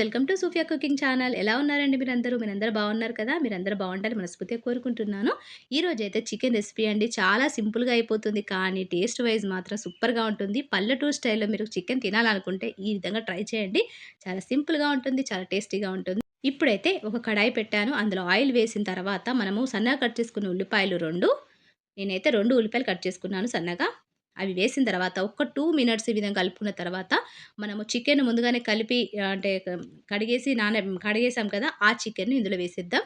Welcome to Sufiya cooking channel. ఎలా ఉన్నారండి మీరందరూ? మీరందరూ బాగున్నారు కదా? మీరందరూ బాగుంటారని మనస్ఫూర్తిగా కోరుకుంటున్నాను. ఈరోజు అయితే చికెన్ రెసిపీ అండి. చాలా సింపుల్గా అయిపోతుంది కానీ టేస్ట్ వైజ్ మాత్రం సూపర్గా ఉంటుంది. పల్లెటూరు స్టైల్లో మీరు చికెన్ తినాలనుకుంటే ఈ విధంగా ట్రై చేయండి. చాలా సింపుల్గా ఉంటుంది చాలా టేస్టీగా ఉంటుంది. ఇప్పుడైతే ఒక కడాయి పెట్టాను. అందులో ఆయిల్ వేసిన తర్వాత మనము సన్నగా కట్ చేసుకున్న ఉల్లిపాయలు రెండు. నేనైతే రెండు ఉల్లిపాయలు కట్ చేసుకున్నాను సన్నగా. అవి వేసిన తర్వాత ఒక్క టూ మినిట్స్ ఈ విధంగా కలుపుకున్న తర్వాత మనము చికెన్ ముందుగానే కలిపి అంటే కడిగేసి నాన కడిగేసాం కదా ఆ చికెన్ ఇందులో వేసేద్దాం.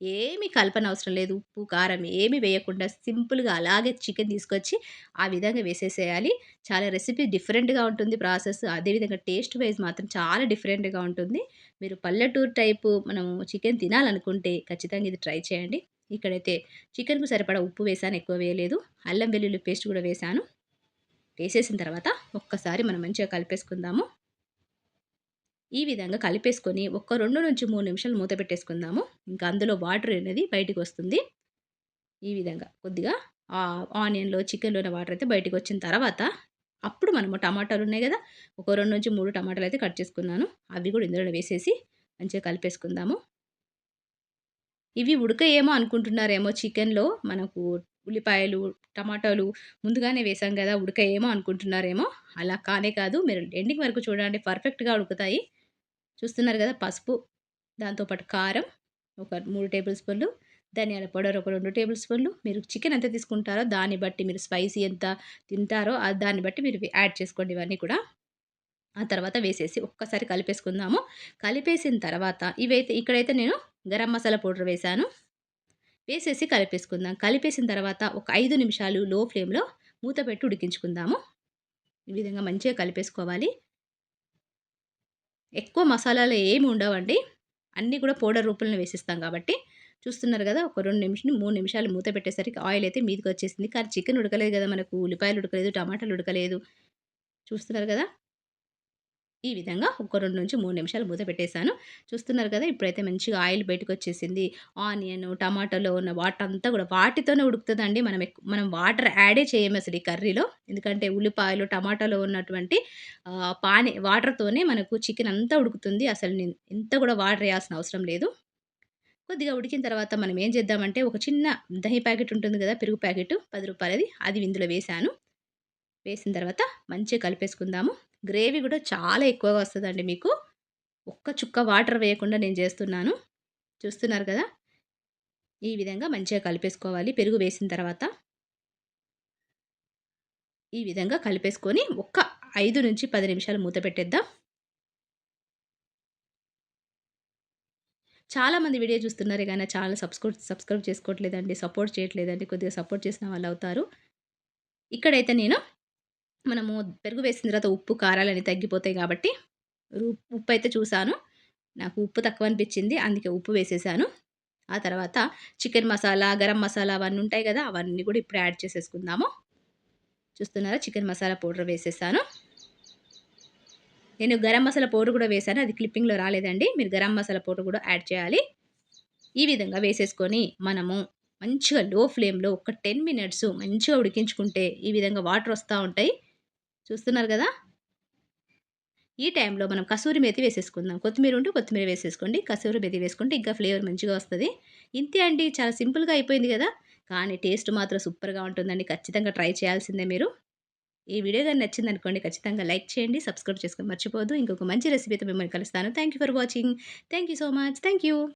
ఏమి కలపన అవసరం లేదు. ఉప్పు కారం ఏమి వేయకుండా సింపుల్గా అలాగే చికెన్ తీసుకొచ్చి ఆ విధంగా వేసేసేయాలి. చాలా రెసిపీ డిఫరెంట్గా ఉంటుంది ప్రాసెస్. అదేవిధంగా టేస్ట్ వైజ్ మాత్రం చాలా డిఫరెంట్గా ఉంటుంది. మీరు పల్లెటూరు టైపు మనం చికెన్ తినాలనుకుంటే ఖచ్చితంగా ఇది ట్రై చేయండి. ఇక్కడైతే చికెన్కు సరిపడా ఉప్పు వేసాను ఎక్కువ వేయలేదు. అల్లం వెల్లుల్లి పేస్ట్ కూడా వేసాను. వేసేసిన తర్వాత ఒక్కసారి మనం మంచిగా కలిపేసుకుందాము. ఈ విధంగా కలిపేసుకొని ఒక్క రెండు నుంచి మూడు నిమిషాలు మూత పెట్టేసుకుందాము. ఇంకా అందులో వాటర్ అనేది బయటకు వస్తుంది. ఈ విధంగా కొద్దిగా ఆనియన్లో చికెన్లోని వాటర్ అయితే బయటకు వచ్చిన తర్వాత అప్పుడు మనము టమాటాలు ఉన్నాయి కదా ఒక రెండు నుంచి మూడు టమాటాలు అయితే కట్ చేసుకున్నాను. అవి కూడా ఇందులో వేసేసి మంచిగా కలిపేసుకుందాము. ఇవి ఉడక ఏమో అనుకుంటున్నారేమో చికెన్లో మనకు ఉల్లిపాయలు టమాటాలు ముందుగానే వేసాం కదా ఉడకాయేమో అనుకుంటున్నారేమో. అలా కానే కాదు మీరు ఎండింగ్ వరకు చూడండి పర్ఫెక్ట్గా ఉడుకుతాయి. చూస్తున్నారు కదా పసుపు దాంతోపాటు కారం ఒక మూడు టేబుల్ స్పూన్లు ధనియాల పౌడర్ ఒక రెండు టేబుల్ స్పూన్లు. మీరు చికెన్ ఎంత తీసుకుంటారో దాన్ని బట్టి మీరు స్పైసీ ఎంత తింటారో దాన్ని బట్టి మీరు యాడ్ చేసుకోండి ఇవన్నీ కూడా. ఆ తర్వాత వేసేసి ఒక్కసారి కలిపేసుకుందాము. కలిపేసిన తర్వాత ఇవైతే ఇక్కడైతే నేను గరం మసాలా పౌడర్ వేశాను. వేసేసి కలిపేసుకుందాం. కలిపేసిన తర్వాత ఒక ఐదు నిమిషాలు లో ఫ్లేమ్లో మూత పెట్టి ఉడికించుకుందాము. ఈ విధంగా మంచిగా కలిపేసుకోవాలి. ఎక్కువ మసాలాలు ఏమి ఉండవండి. అన్నీ కూడా పౌడర్ రూపంలో వేసిస్తాం కాబట్టి. చూస్తున్నారు కదా ఒక రెండు నిమిషం మూడు నిమిషాలు మూత పెట్టేసరికి ఆయిల్ అయితే మీదకి వచ్చేసింది. కానీ చికెన్ ఉడకలేదు కదా మనకు. ఉల్లిపాయలు ఉడకలేదు టమాటాలు ఉడకలేదు. చూస్తున్నారు కదా? ఈ విధంగా ఒక రెండు నుంచి మూడు నిమిషాలు మూత పెట్టేశాను. చూస్తున్నారు కదా ఇప్పుడైతే మంచిగా ఆయిల్ బయటకు వచ్చేసింది ఆనియన్ టమాటోలో ఉన్న వాటర్ అంతా కూడా వాటితోనే ఉడుకుతుందండి. మనం మనం వాటర్ యాడే చేయము అసలు ఈ కర్రీలో. ఎందుకంటే ఉల్లిపాయలు టమాటాలో ఉన్నటువంటి పానీ వాటర్తోనే మనకు చికెన్ అంతా ఉడుకుతుంది. అసలు నేను ఎంత కూడా వాటర్ వేయాల్సిన అవసరం లేదు. కొద్దిగా ఉడికిన తర్వాత మనం ఏం చేద్దామంటే ఒక చిన్న దహి ప్యాకెట్ ఉంటుంది కదా పెరుగు ప్యాకెట్ పది రూపాయలది. అది ఇందులో వేసాను వేసిన తర్వాత మంచిగా కలిపేసుకుందాము. గ్రేవీ కూడా చాలా ఎక్కువగా వస్తుందండి మీకు. ఒక్క చుక్క వాటర్ వేయకుండా నేను చేస్తున్నాను. చూస్తున్నారు కదా? ఈ విధంగా మంచిగా కలిపేసుకోవాలి. పెరుగు వేసిన తర్వాత ఈ విధంగా కలిపేసుకొని ఒక్క ఐదు నుంచి పది నిమిషాలు మూత పెట్టేద్దాం. చాలామంది వీడియో చూస్తున్నారు కానీ చాలా సబ్స్క్రైబ్ సబ్స్క్రైబ్ చేసుకోవట్లేదండి. సపోర్ట్ చేయట్లేదండి. కొద్దిగా సపోర్ట్ చేసిన వాళ్ళు అవుతారు. ఇక్కడైతే నేను మనము పెరుగు వేసిన తర్వాత ఉప్పు కారాలని తగ్గిపోతాయి కాబట్టి ఉప్పు అయితే చూసాను. నాకు ఉప్పు తక్కువ అనిపించింది అందుకే ఉప్పు వేసేసాను. ఆ తర్వాత చికెన్ మసాలా గరం మసాలా అవన్నీ ఉంటాయి కదా అవన్నీ కూడా ఇప్పుడు యాడ్ చేసేసుకుందాము. చూస్తున్నారా? చికెన్ మసాలా పౌడర్ వేసేసాను. నేను గరం మసాలా పౌడర్ కూడా వేసాను. అది క్లిప్పింగ్లో రాలేదండి. మీరు గరం మసాలా పౌడర్ కూడా యాడ్ చేయాలి. ఈ విధంగా వేసేసుకొని మనము మంచిగా లో ఫ్లేమ్లో ఒక టెన్ మినిట్స్ మంచిగా ఉడికించుకుంటే ఈ విధంగా వాటర్ వస్తూ ఉంటాయి. చూస్తున్నారు కదా? ఈ టైంలో మనం కసూరి మెతి వేసేసుకుందాం. కొత్తిమీర ఉంటే కొత్తిమీర వేసేసుకోండి. కసూరి మెతి వేసుకుంటే ఇంకా ఫ్లేవర్ మంచిగా వస్తుంది. ఇంతే అండి. చాలా సింపుల్గా అయిపోయింది కదా? కానీ టేస్ట్ మాత్రం సూపర్గా ఉంటుందండి. ఖచ్చితంగా ట్రై చేయాల్సిందే మీరు. ఈ వీడియో కానీ నచ్చింది అనుకోండి ఖచ్చితంగా లైక్ చేయండి సబ్స్క్రైబ్ చేసుకొని మర్చిపోదు ఇంకొక మంచి రెసిపీతో మిమ్మల్ని కలుస్తాను. Thank for watching thank so much thank